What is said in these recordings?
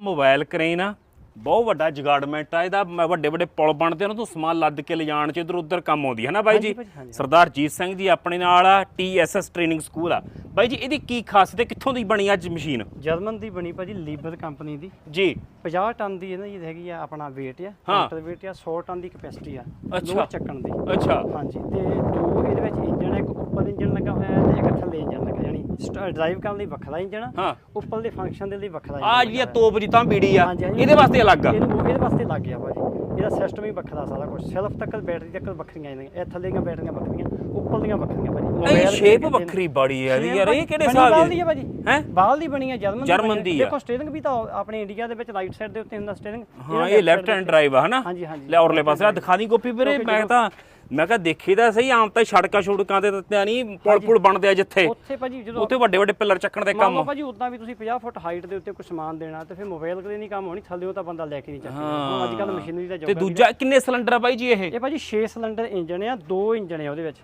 Mobile crane ਆ ਬਹੁਤ ਵੱਡਾ ਜਗਾੜਮੈਂਟ ਆ ਇਹਦਾ ਵੱਡੇ ਵੱਡੇ ਪੁਲ ਬਣਦੇ ਉਹਨਾਂ ਤੋਂ ਸਮਾਨ ਲੱਦ ਕੇ ਲਿਜਾਣ ਚ ਇਧਰ ਉਧਰ ਕੰਮ ਆਉਂਦੀ ਹੈ ਨਾ ਬਾਈ ਜੀ। ਸਰਦਾਰ ਜੀਤ ਸਿੰਘ ਜੀ ਆਪਣੇ ਨਾਲ ਆ ਟੀਐਸਐਸ ਟ੍ਰੇਨਿੰਗ ਸਕੂਲ ਆ। ਬਾਈ ਜੀ ਇਹਦੀ ਕੀ ਖਾਸੀਅਤ ਹੈ? ਕਿੱਥੋਂ ਦੀ ਬਣੀ ਅੱਜ ਮਸ਼ੀਨ? ਜਰਮਨ ਦੀ ਬਣੀ ਭਾਜੀ ਲੀਬਰ ਕੰਪਨੀ ਦੀ। ਜੀ। 50 ਟਨ ਦੀ ਇਹਨਾਂ ਦੀ ਹੈਗੀ ਆ ਆਪਣਾ weight ਆ ਹਾਂ। ਟੋਟਲ weight ਆ 100 ਟਨ ਦੀ ਕਪੈਸਿਟੀ ਆ ਅੱਛਾ। ਲੋਡ ਚੱਕਣ ਦੀ। ਅੱਛਾ। ਹਾਂਜੀ ਤੇ ਦੋ ਇਹਦੇ ਵਿੱਚ ਇੰਜਨ ਇੱਕ ਉੱਪਰ ਇੰਜਨ ਲੱਗਾ ਹੋਇਆ ਹੈ ਤੇ ਇੱਕ ਥੱਲੇ ਇੰਜਨ ਲੱਗਾ ਯਾਨੀ ਡਰਾਈਵ ਕਰਨ ਲਈ ਵੱਖਰਾ ਇੰਜਨ ਆ ਹਾਂ। ਉੱਪਰ ਦੇ ਫੰਕਸ਼ਨ ਦੇ ਲਈ ਵੱਖਰਾ ਆ ਜਿਹੜੀ ਤੋਪ ਜੀ ਤਾਂ ਬੀੜੀ ਆ। ਇਹਦੇ ਵਾਸਤੇ ਅਲੱਗ ਆ। ਇਹਨੂੰ ਇਹਦੇ ਵਾਸਤੇ ਲੱਗ ਗਿਆ ਭਾਜੀ। ਇਹਦਾ ਸਿਸਟਮ ਹੀ ਵੱਖਰਾ ਸਾਰਾ ਕੁਝ ਸੈਲਫ ਤੱਕ ਬੈਟਰੀ ਤੱਕ ਵੱਖਰੀਆਂ ਇਹਦੀਆਂ ਇਹ ਥੱਲੇ ਦੀਆਂ ਬੈਟਰੀਆਂ ਵੱਖਰੀਆਂ ਉੱਪਰ ਦੀਆਂ ਵੱਖਰੀਆਂ ਭਾਜੀ। ਇਹ Mobile ਸ਼ੇਪ ਨੇ। ਵੱਖਰੀ ਬੜੀ ਆ ਇਹਦੀ। ਯਾਰ ਇਹ ਕਿਹੜੇ ਬਣੀ ਹਿਸਾਬ ਬਾਹਰ ਦੀ ਦੀ ਹੈ ਭਾਜੀ। ਹੈ? ਬਾਹਰ ਦੀ ਬਣੀ ਹੈ ਜਰਮਨ ਜਰਮਨ ਦੀ ਆ। ਦੇਖੋ ਸਟੀਅਰਿੰਗ ਵੀ ਤਾਂ ਆਪਣੇ ਇੰਡੀਆ ਦੇ ਵਿੱਚ ਰਾਈਟ ਸਾਈਡ ਦੇ ਉੱਤੇ ਹੁੰਦਾ ਸਟੀਅਰਿੰਗ ਹਾਂ ਇਹ ਲੈਫਟ ਹੈਂਡ ਡਰਾਈਵ ਆ ਹਨਾ? ਹਾਂਜੀ, ਹਾਂਜੀ। ਲੈ ਔਰਲੇ ਪਾਸੇ ਆ। ਦਿਖਾ ਦੀ ਕਾਪੀ ਵੀਰੇ ਮੈਂ ਤਾਂ ਮੈਂ ਕਿਹਾ ਦੇਖੀ ਤਾਂ ਸਹੀ ਆਮ ਤਾਂ ਸੜਕਾਂ ਛੁੜਕਾਂ ਤੇ ਦਿੱਤਿਆਂ ਨਹੀਂ ਪੁਲ ਪੁਲ ਬਣਦੇ ਆ ਜਿੱਥੇ। ਉੱਥੇ ਭਾਜੀ ਜਦੋਂ ਉੱਥੇ ਵੱਡੇ ਵੱਡੇ ਪਿੱਲਰ ਚੱਕਣ ਦੇ ਕੰਮ। ਭਾਜੀ ਉਦਾਂ ਵੀ ਤੁਸੀਂ 50 ਫੁੱਟ ਹਾਈਟ ਦੇ ਉੱਤੇ ਕੋਈ ਸਮਾਨ ਦੇਣਾ ਤੇ ਫਿਰ ਮੋਬਾਈਲ ਕਦੇ ਨਹੀਂ ਕੰਮ ਹੋਣੀ ਥੱਲੇੋਂ ਤਾਂ ਬੰਦਾ ਲੈ ਕੇ ਨਹੀਂ ਚੱਕਦਾ। ਅੱਜ ਕੱਲ ਮਸ਼ੀਨਰੀ ਦਾ ਤੇ ਜੋਗਾ ਦੂਜਾ ਕਿੰਨੇ ਸਿਲੰਡਰ ਆ ਬਾਈ ਜੀ ਇਹ? ਇਹ ਭਾਜੀ 6 ਸਿਲੰਡਰ ਇੰਜਨ ਆ ਦੋ ਇੰਜਨ ਆ ਉਹਦੇ ਵਿੱਚ।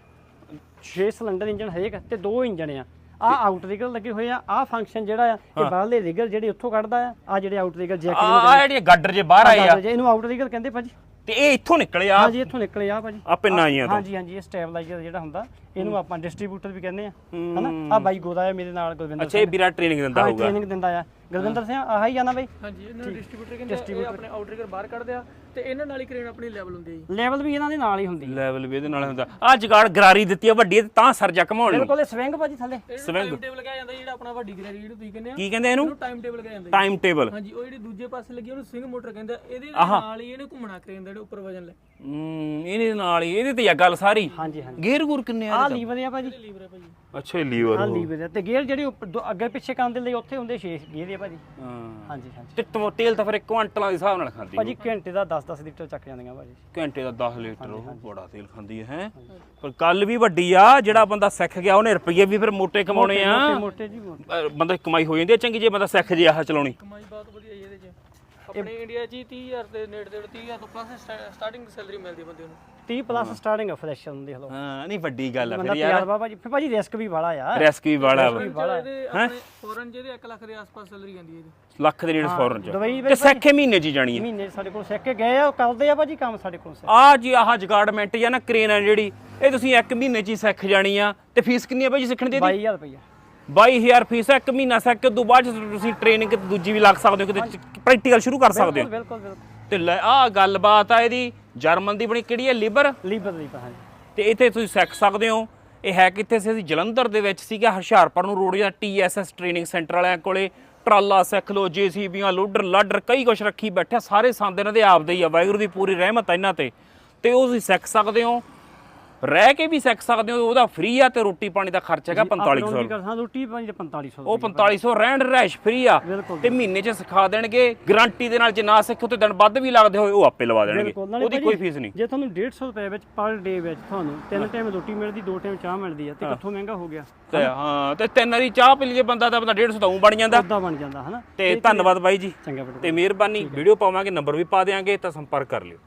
6 ਸਿਲੰਡਰ ਇੰਜਨ ਹਰੇਕ ਤੇ ਦੋ ਇੰਜਨ ਆ। ਆ ਆਊਟ ਰਿਗਰ ਲੱਗੇ ਹੋਏ ਆ ਆ ਫੰਕਸ਼ਨ ਜਿਹੜਾ ਆ ਇਹ ਬਾਹਰਲੇ ਰਿਗਰ ਜਿਹੜੇ ਉੱਥੋਂ ਕੱਢਦਾ ਆ ਆ ਜਿਹੜੇ ਆਊਟ ਰਿਗਰ ਜੈਕ ਆ ਜਿਹੜੇ ਗੱਡਰ ਜੇ ਬਾਹਰ ਆਏ ਆ। ਇਹਨੂੰ ਆਊਟ ਰਿਗਰ ਕਹਿੰਦੇ ਭਾਜੀ। ਤੇ ਇਹ ਇੱਥੋਂ ਨਿਕਲੇ ਆ? ਹਾਂਜੀ ਇੱਥੋਂ ਨਿਕਲੇ ਆ ਭਾਜੀ। ਆ ਪਿੰਨਾਂ ਜੀਆਂ ਤੋਂ। ਹਾਂਜੀ ਹਾਂਜੀ ਇਹ ਸਟੈਬਲਾਈਜ਼ਰ ਜਿਹੜਾ ਹੁੰਦਾ ਇਹਨੂੰ ਆਪਾਂ ਡਿਸਟ੍ਰੀਬਿਊਟਰ ਵੀ ਕਹਿੰਦੇ ਆ। ਹਨਾ? ਆ ਬਾਈ ਗੋਦਾ ਆ ਮੇਰੇ ਨਾਲ ਗੁਰਵਿੰਦਰ ਅੱਛਾ ਇਹ ਵੀਰਾ ਟ੍ਰੇਨਿੰਗ ਦਿੰਦਾ ਹੋਊਗਾ। ਟ੍ਰੇਨਿੰਗ ਦਿੰਦਾ ਆ। ਗੁਰਵਿੰਦਰ ਸਿੰਘ ਆਹ ਹੀ ਨਾ ਬਾਈ। ਹਾਂਜੀ ਇਹਨਾਂ ਨੂੰ ਡਿਸਟ੍ਰੀਬਿਊਟਰ ਕਹਿੰਦੇ ਆ, ਇਹ ਆਪਣੇ ਆਊਟਰਿਗਰ ਬਾਹਰ ਕੱਢਦੇ ਆ ਤੇ ਇਹਨਾਂ ਨਾਲ ਹੀ ਕਰੇਨ ਆਪਣੀ ਲੈਵਲ ਹੁੰਦੀ ਹੈ ਜੀ। ਲੈਵਲ ਵੀ ਇਹਨਾਂ ਦੇ ਨਾਲ ਹੀ ਹੁੰਦੀ ਹੈ ਲੈਵਲ ਵੀ ਇਹਦੇ ਨਾਲ ਹੁੰਦਾ। ਆ ਜਗਾੜ ਗਰਾਰੀ ਦਿੱਤੀ ਆ ਵੱਡੀ ਤੇ ਤਾਂ ਸਰਜਾ ਘਮਾਉਣ ਨੂੰ ਬਿਲਕੁਲ ਇਹ ਸਵਿੰਗ ਭਾਜੀ ਥੱਲੇ। ਟਾਈਮ ਟੇਬਲ ਕਿਹਾ ਜਾਂਦਾ ਜਿਹੜਾ ਆਪਣਾ ਵੱਡੀ ਗ੍ਰੈਰੀ ਜਿਹੜੀ ਤੁਸੀਂ ਕਹਿੰਦੇ ਆ ਕੀ ਕਹਿੰਦੇ ਇਹਨੂੰ? ਟਾਈਮ ਟੇਬਲ ਕਿਹਾ ਜਾਂਦਾ। ਟਾਈਮ ਟੇਬਲ ਹਾਂਜੀ ਉਹ ਜਿਹੜੀ ਦੂਜੇ ਪਾਸੇ ਲੱਗੀ ਉਹਨੂੰ ਸਵਿੰਗ ਮੋਟਰ ਕਹਿੰਦੇ ਆ ਇਹਦੇ ਨਾਲ ਹੀ ਇਹਨੇ ਘੁੰਮਣਾ ਕਰੇਨ ਦਾ ਜਿਹੜਾ ਉੱਪਰ ਵਜਨ ਲੈ। ਹੂੰ ਇਹਦੇ ਨਾਲ ਹੀ ਇਹਦੇ ਤੇ ਆ ਗੱਲ ਸਾਰੀ। ਹਾਂਜੀ ਹਾਂਜੀ। ਗੇਅਰ ਗੂਰ ਕਿੰਨੇ ਆ ਆਹ ਲੀਵਰ ਆ ਭਾਜੀ। ਲੀਵਰ ਹੈ ਭਾਜੀ ਅੱਛਾ ਲੀਵਰ ਆਹ ਲੀਵਰ ਆ। ਤੇ ਗੇਅਰ ਜਿਹੜੇ ਉੱਪਰ ਦੋ- ਅੱਗੇ ਪਿੱਛੇ ਕਰਨ ਦੇ ਲਈ ਉੱਥੇ ਹੁੰਦੇ 6 ਗੇਅਰ ਆ ਭਾਜੀ। ਹਾਂ। ਹਾਂਜੀ ਹਾਂਜੀ। ਤੇ ਤੇਲ ਤਾਂ ਫਿਰ ਇੱਕ ਕੁਆਂਟਲਾਂ ਦੇ ਹਿਸਾਬ ਨਾਲ ਖਾਂਦੀ ਭਾਜੀ ਘੰਟੇ ਦਾ 10-10 ਲੀਟਰ ਚੱਕ ਜਾਂਦੀਆਂ ਭਾਜੀ। ਘੰਟੇ ਦਾ 10 ਲੀਟਰ ਉਹ ਬੜਾ ਤੇਲ ਖਾਂਦੀ ਹੈ ਹੈਂ। ਪਰ ਕੱਲ ਵੀ ਵੱਡੀ ਆ ਜਿਹੜਾ ਬੰਦਾ ਸਿੱਖ ਗਿਆ ਉਹਨੇ ਰੁਪਈਏ ਵੀ ਫਿਰ ਮੋਟੇ ਕਮਾਉਣੇ ਆ। ਮੋਟੇ ਮੋਟੇ ਜੀ ਮੋਟੇ। ਅਹ ਬੰਦਾ ਦੀ ਕਮਾਈ ਹੋ ਜਾਂਦੀ ਹੈ ਚੰਗੀ ਜੇ ਬੰਦਾ ਸਿੱਖ ਜੇ ਆਹ ਚਲਾਉਣੀ। ਕਮਾਈ ਬਹੁਤ ਵਧੀਆ ਇਹਦੇ 'ਚ। ਆਪਣੇ ਇੰਡੀਆ 'ਚ ਹੀ 30000 ਦੇ ਨੇੜੇ ਦੇ 30000 ਤੋਂ ਪਲੱਸ ਸਟਾਰਟਿੰਗ ਸੈਲਰੀ ਮਿਲਦੀ ਹੈ ਬੰਦੇ ਨੂੰ। 30 ਪਲੱਸ ਸਟਾਰਟਿੰਗ ਆ ਫਰੈਸ਼ਰ ਨੂੰ ਦੇਖ ਲਓ ਹਾਂ ਨਹੀਂ ਵੱਡੀ ਗੱਲ ਆ ਫਿਰ ਯਾਰ। ਤਜਰਬਾ ਭਾਜੀ ਫਿਰ ਭਾਜੀ ਰਿਸਕ ਵੀ ਵਾਲਾ ਆ। ਰਿਸਕ ਵੀ ਇਹਦੇ ਆਪਣੇ ਫੋਰਨ ਜਿਹਦੇ 1 ਲੱਖ ਦੇ ਆਸ-ਪਾਸ ਸੈਲਰੀ ਜਾਂਦੀ ਹੈ ਇਹਦੀ। ਲੱਖ ਦੇ ਨੇੜੇ ਫੋਰਨ ਚ। ਦੁਬਈ ਤੇ ਸਿੱਖੇ ਮਹੀਨੇ ਚ ਹੀ ਜਾਣੀ ਹੈ। ਮਹੀਨੇ ਸਾਡੇ ਕੋਲ ਸਿੱਖ ਕੇ ਗਏ ਆ ਉਹ ਕਰਦੇ ਆ ਭਾਜੀ ਕੰਮ ਸਾਡੇ ਕੋਲ ਆ ਜੀ ਆਹ ਜਗਾਰਡਮੈਂਟ ਜਾਂ ਨਾ ਕ੍ਰੇਨ ਆ ਜਿਹੜੀ। ਇਹ ਤੁਸੀਂ ਇੱਕ ਮਹੀਨੇ ਚ ਹੀ ਸਿੱਖ ਜਾਣੀ ਆ। ਤੇ ਫੀਸ ਕਿੰਨੀ ਆ ਭਾਈ ਜੀ ਸਿੱਖਣ ਦੀ ਇਹਦੀ? 22000 ਰੁਪਈਆ। 22000 ਫੀਸ ਆ ਇੱਕ ਮਹੀਨਾ ਸਿੱਖ ਕੇ ਉਦੋਂ ਬਾਅਦ ਤੁਸੀਂ ਟ੍ਰੇਨਿੰਗ ਦੂਜੀ ਵੀ ਲੱਗ ਸਕਦੇ ਹੋ ਕਿਤੇ ਪ੍ਰੈਕਟੀਕਲ ਸ਼ੁਰੂ ਕਰ ਸਕਦੇ ਹੋ। ਬਿਲਕੁਲ ਬਿਲਕੁਲ ਤੇ ਲੈ ਆ ਗੱਲਬਾਤ ਆ ਇਹਦੀ ਜਰਮਨ ਦੀ ਬਣੀ ਕਿਹੜੀ ਹੈ? ਲਿਬਰ ਲੀਵਰ ਲੀਵਰ ਹਾਂਜੀ। ਤੇ ਇੱਥੇ ਤੁਸੀਂ ਸਿੱਖ ਸਕਦੇ ਹੋ। ਇਹ ਹੈ ਕਿੱਥੇ ਸੀ? ਅਸੀਂ ਜਲੰਧਰ ਦੇ ਵਿੱਚ ਸੀਗਾ ਹੁਸ਼ਿਆਰਪੁਰ ਨੂੰ ਰੋਡ ਜਾਂ ਟੀਐਸਐਸ ਟ੍ਰੇਨਿੰਗ ਸੈਂਟਰ ਵਾਲਿਆਂ ਕੋਲੇ। ਟਰਾਲਾ ਸਿੱਖ ਲੋ ਜੀਸੀਬੀਆਂ ਲੋਡਰ ਲਾਡਰ ਕਈ ਕੁਛ ਰੱਖੀ ਬੈਠੇ ਸਾਰੇ ਸੰਦ ਇਹਨਾਂ ਦੇ ਆਪਦੇ ਹੀ ਆ ਵਾਹਿਗੁਰੂ ਦੀ ਪੂਰੀ ਰਹਿਮਤ ਇਹਨਾਂ ਤੇ। ਤੇ ਉਹ ਤੁਸੀਂ ਸਿੱਖ ਸਕਦੇ ਹੋ। ਰਹਿ ਕੇ ਵੀ ਸਿੱਖ ਸਕਦੇ ਹੋ ਉਹਦਾ ਫ੍ਰੀ ਆ ਤੇ ਰੋਟੀ ਪਾਣੀ ਦਾ ਖਰਚ ਹੈਗਾ 4500 ਰੋਟੀ ਰੋਟੀ ਭਾਜੀ 4500 ਉਹ 4500 ਰਹਿਣ ਰਹਿਸ਼ ਫ੍ਰੀ ਆ। ਤੇ ਮਹੀਨੇ ਚ ਸਿਖਾ ਦੇਣਗੇ ਗਾਰੰਟੀ ਦੇ ਨਾਲ ਜੇ ਨਾ ਸਿੱਖੋ ਤੇ ਦਿਨ ਵੱਧ ਵੀ ਲੱਗਦੇ ਹੋਏ ਉਹ ਆਪੇ ਲਵਾ ਦੇਣਗੇ। ਉਹਦੀ ਕੋਈ ਫੀਸ ਨਹੀਂ। ਜੇ ਤੁਹਾਨੂੰ 150 ਰੁਪਏ ਵਿੱਚ ਪਰ ਡੇ ਵਿੱਚ ਤੁਹਾਨੂੰ ਤਿੰਨ ਟਾਈਮ ਰੋਟੀ ਮਿਲਦੀ ਦੋ ਟਾਈਮ ਚਾਹ ਮਿਲਦੀ ਆ ਤੇ ਕਿੱਥੋਂ ਮਹਿੰਗਾ ਹੋ ਗਿਆ? ਤੇ ਹਾਂ ਤੇ ਤਿੰਨ ਵਾਰੀ ਚਾਹ ਪੀ ਲਈਏ ਬੰਦਾ ਤਾਂ ਬੰਦਾ 150 ਤਾਂ ਊਂ ਬਣ ਜਾਂਦਾ। ਉਦਾਂ ਬਣ ਜਾਂਦਾ ਹਨਾ? ਤੇ ਧੰਨਵਾਦ ਬਾਈ ਜੀ। ਚੰਗਾ ਬੇਟਾ ਤੇ ਮਿਹਰਬਾਨੀ। ਵੀਡੀਓ ਪਾਵਾਂਗੇ ਨੰਬਰ ਵੀ ਪਾ ਦੇਾਂਗੇ ਤਾਂ ਸੰਪਰਕ ਕਰ ਲਿਓ।